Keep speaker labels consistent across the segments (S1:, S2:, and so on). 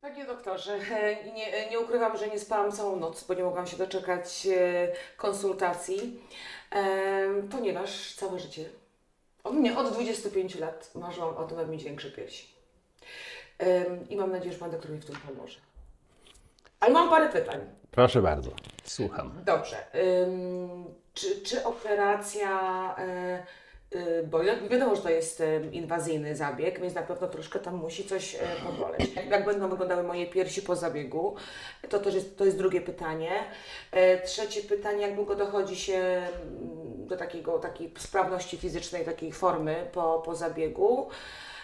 S1: Panie doktorze, e, nie, nie ukrywam, że nie spałam całą noc, bo nie mogłam się doczekać e, konsultacji, e, ponieważ całe życie, od, nie, od 25 lat marzyłam o tym, aby mieć większe piersi. E, I mam nadzieję, że Pan doktor mi w tym pomoże. Ale mam parę pytań.
S2: Proszę bardzo, słucham.
S1: Dobrze. Czy, czy operacja, y, bo wi- wiadomo, że to jest y, inwazyjny zabieg, więc na pewno troszkę tam musi coś y, poboleć. Jak, będą wyglądały moje piersi po zabiegu? To też jest, to jest drugie pytanie. E, Trzecie pytanie, jak długo dochodzi się mm, do takiego, takiej sprawności fizycznej, takiej formy po, po zabiegu?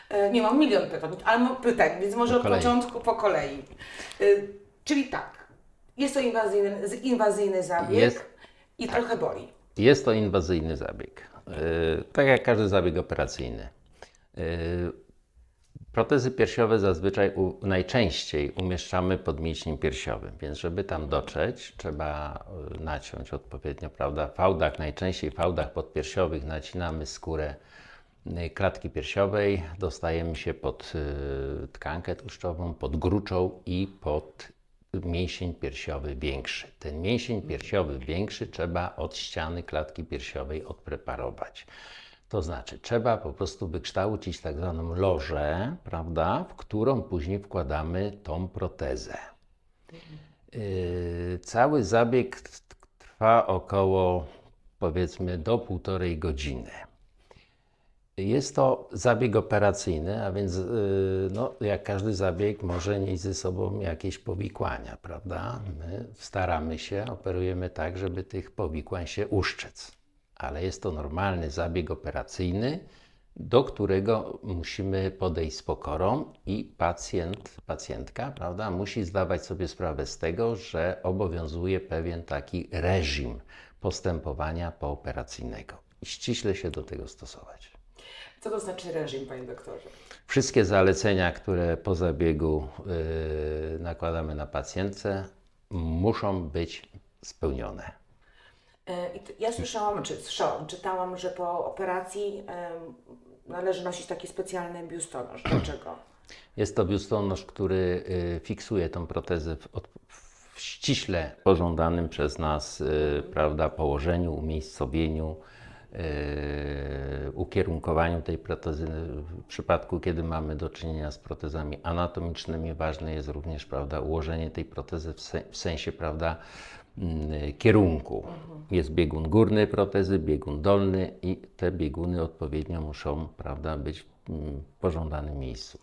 S1: E, Nie mam milion pytań, ale pytań, więc może od początku po kolei. Y, Czyli tak, jest to inwazyjny, inwazyjny zabieg
S2: Jest.
S1: i trochę boli.
S2: Jest to inwazyjny zabieg. Yy, tak jak każdy zabieg operacyjny. Yy, protezy piersiowe zazwyczaj u, najczęściej umieszczamy pod mięśniem piersiowym, więc żeby tam dotrzeć, trzeba yy, naciąć odpowiednio, prawda? Fałdach, najczęściej fałdach podpiersiowych nacinamy skórę klatki piersiowej, dostajemy się pod tkankę tłuszczową, pod gruczą i pod mięsień piersiowy większy. Ten mięsień piersiowy większy trzeba od ściany klatki piersiowej odpreparować. To znaczy, trzeba po prostu wykształcić tak zwaną lożę, prawda, w którą później wkładamy tą protezę. Yy, cały zabieg trwa około powiedzmy do półtorej godziny. Jest to zabieg operacyjny, a więc yy, no, jak każdy zabieg może nieść ze sobą jakieś powikłania, prawda? My staramy się, operujemy tak, żeby tych powikłań się uszczec. Ale jest to normalny zabieg operacyjny, do którego musimy podejść z pokorą i pacjent, pacjentka, prawda, musi zdawać sobie sprawę z tego, że obowiązuje pewien taki reżim postępowania pooperacyjnego i ściśle się do tego stosować.
S1: Co to znaczy reżim, panie doktorze?
S2: Wszystkie zalecenia, które po zabiegu yy, nakładamy na pacjentce, muszą być spełnione.
S1: E, Ja słyszałam, czy słyszałam, czytałam, że po operacji należy nosić taki specjalny biustonosz. Dlaczego?
S2: Jest to biustonosz, który y, fiksuje tą protezę w, w ściśle pożądanym przez nas y, prawda, położeniu, umiejscowieniu, ukierunkowaniu tej protezy. W przypadku, kiedy mamy do czynienia z protezami anatomicznymi, ważne jest również prawda, ułożenie tej protezy w, se, w sensie prawda, mm, kierunku. Jest biegun górny protezy, biegun dolny i te bieguny odpowiednio muszą prawda, być w mm, pożądanym miejscu.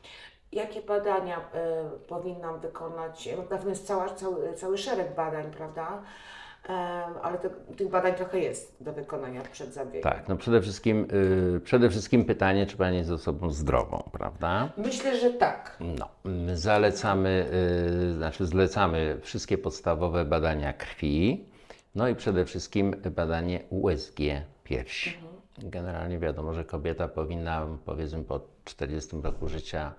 S1: Jakie badania e, powinnam wykonać? Na pewno jest cała, cały, cały szereg badań, prawda? Ale te, tych badań trochę jest do wykonania przed zabiegiem.
S2: Tak, no przede wszystkim, y, przede wszystkim pytanie, czy pani jest osobą zdrową, prawda?
S1: Myślę, że tak.
S2: No, my zalecamy, y, znaczy zlecamy wszystkie podstawowe badania krwi, no i przede wszystkim badanie USG piersi. Generalnie wiadomo, że kobieta powinna powiedzmy po 40 roku życia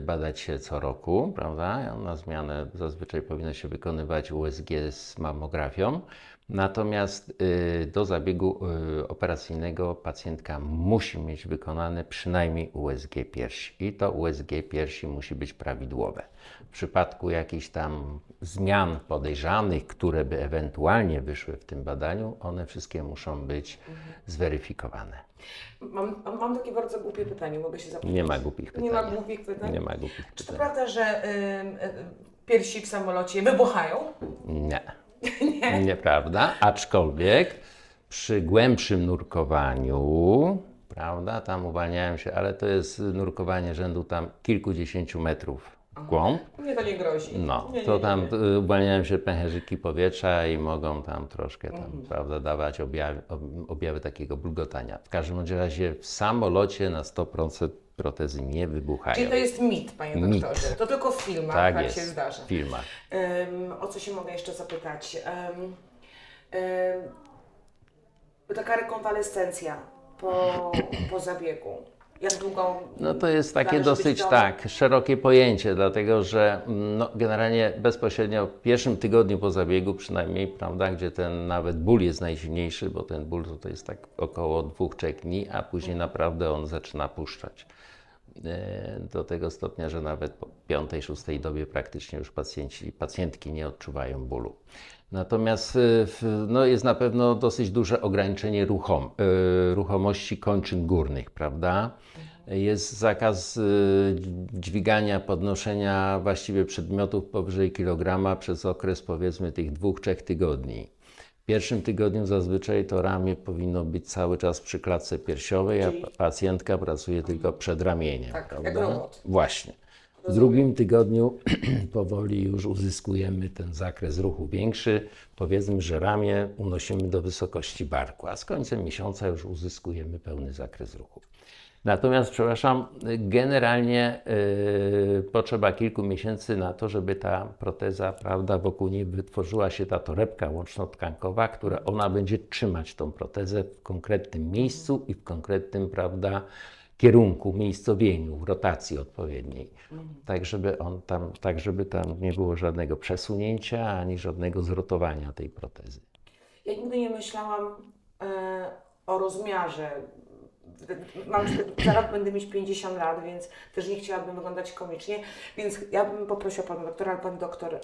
S2: badać się co roku, prawda? Na zmianę zazwyczaj powinno się wykonywać USG z mammografią. Natomiast y, do zabiegu y, operacyjnego pacjentka musi mieć wykonane przynajmniej USG piersi. I to USG piersi musi być prawidłowe. W przypadku jakichś tam zmian podejrzanych, które by ewentualnie wyszły w tym badaniu, one wszystkie muszą być zweryfikowane.
S1: Mam, mam takie bardzo głupie pytanie, mogę się zapytać?
S2: Nie ma głupich pytań.
S1: Nie ma głupich pytań?
S2: Nie ma głupich
S1: Czy to
S2: pytań.
S1: prawda, że ym, y, piersi w samolocie wybuchają?
S2: Nie. Nieprawda. Aczkolwiek przy głębszym nurkowaniu, prawda, tam uwalniają się, ale to jest nurkowanie rzędu tam kilkudziesięciu metrów w głąb.
S1: Mnie to nie grozi.
S2: No,
S1: nie, nie,
S2: to
S1: nie,
S2: tam
S1: nie.
S2: y, uwalniają się pęcherzyki powietrza i mogą tam troszkę tam,
S1: Mhm.
S2: prawda, dawać objawy, ob- objawy takiego bulgotania. W każdym razie w samolocie na 100% protezy nie wybuchają.
S1: Czyli to jest mit, panie
S2: Mit.
S1: doktorze. To tylko w filmach
S2: tak
S1: tak,
S2: jest,
S1: się zdarza.
S2: w filmach.
S1: Ym, o co się mogę jeszcze zapytać? Ym, ym, taka rekonwalescencja po, po zabiegu. Jak długą?
S2: No to jest takie dosyć tak, szerokie pojęcie, dlatego że mm, no, generalnie bezpośrednio w pierwszym tygodniu po zabiegu przynajmniej, prawda, gdzie ten nawet ból jest najsilniejszy, bo ten ból to jest tak około dwóch, trzech dni, a później naprawdę on zaczyna puszczać. E, do tego stopnia, że nawet po piątej, szóstej dobie praktycznie już pacjenci, pacjentki nie odczuwają bólu. Natomiast e, no, jest na pewno dosyć duże ograniczenie ruchom, e, ruchomości kończyn górnych, prawda? Jest zakaz dźwigania, podnoszenia właściwie przedmiotów powyżej kilograma przez okres powiedzmy tych dwóch, trzech tygodni. W pierwszym tygodniu zazwyczaj to ramię powinno być cały czas przy klatce piersiowej, a
S1: Czyli-
S2: pa- pacjentka pracuje tylko przed ramieniem.
S1: Tak,
S2: prawda?
S1: jak robot.
S2: Właśnie. W drugim tygodniu powoli już uzyskujemy ten zakres ruchu większy. Powiedzmy, że ramię unosimy do wysokości barku, a z końcem miesiąca już uzyskujemy pełny zakres ruchu. Natomiast, przepraszam, generalnie yy, potrzeba kilku miesięcy na to, żeby ta proteza, prawda, wokół niej wytworzyła się ta torebka łączno-tkankowa, która ona będzie trzymać tą protezę w konkretnym miejscu i w konkretnym, prawda, kierunku, miejscowieniu, rotacji odpowiedniej. Tak żeby, on tam, tak, żeby tam nie było żadnego przesunięcia ani żadnego zrotowania tej protezy.
S1: Ja nigdy nie myślałam e, o rozmiarze. Mam, za rok będę mieć 50 lat, więc też nie chciałabym wyglądać komicznie, więc ja bym poprosiła Pana doktora, ale Pan doktor y,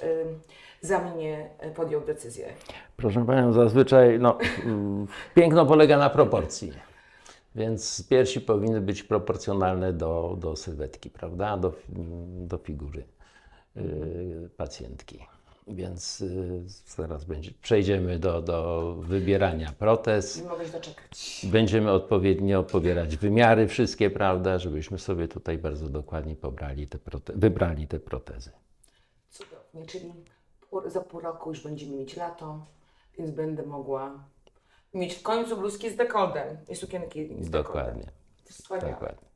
S1: za mnie y, podjął decyzję.
S2: Proszę Panią, zazwyczaj no, mm, piękno polega na proporcji. Więc piersi powinny być proporcjonalne do, do sylwetki, prawda? Do, do figury y, pacjentki. Więc y, zaraz będzie, przejdziemy do, do wybierania protez.
S1: Nie mogę się doczekać.
S2: Będziemy odpowiednio pobierać wymiary wszystkie, prawda? Żebyśmy sobie tutaj bardzo dokładnie pobrali te wybrali te protezy.
S1: Cudownie, czyli za pół roku już będziemy mieć lato, więc będę mogła mieć w końcu bluzki z dekoltem i sukienki z dekoltem.
S2: Dokładnie.
S1: Wspaniałe.
S2: Dokładnie.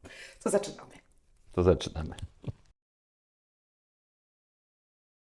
S1: To zaczynamy.
S2: To zaczynamy.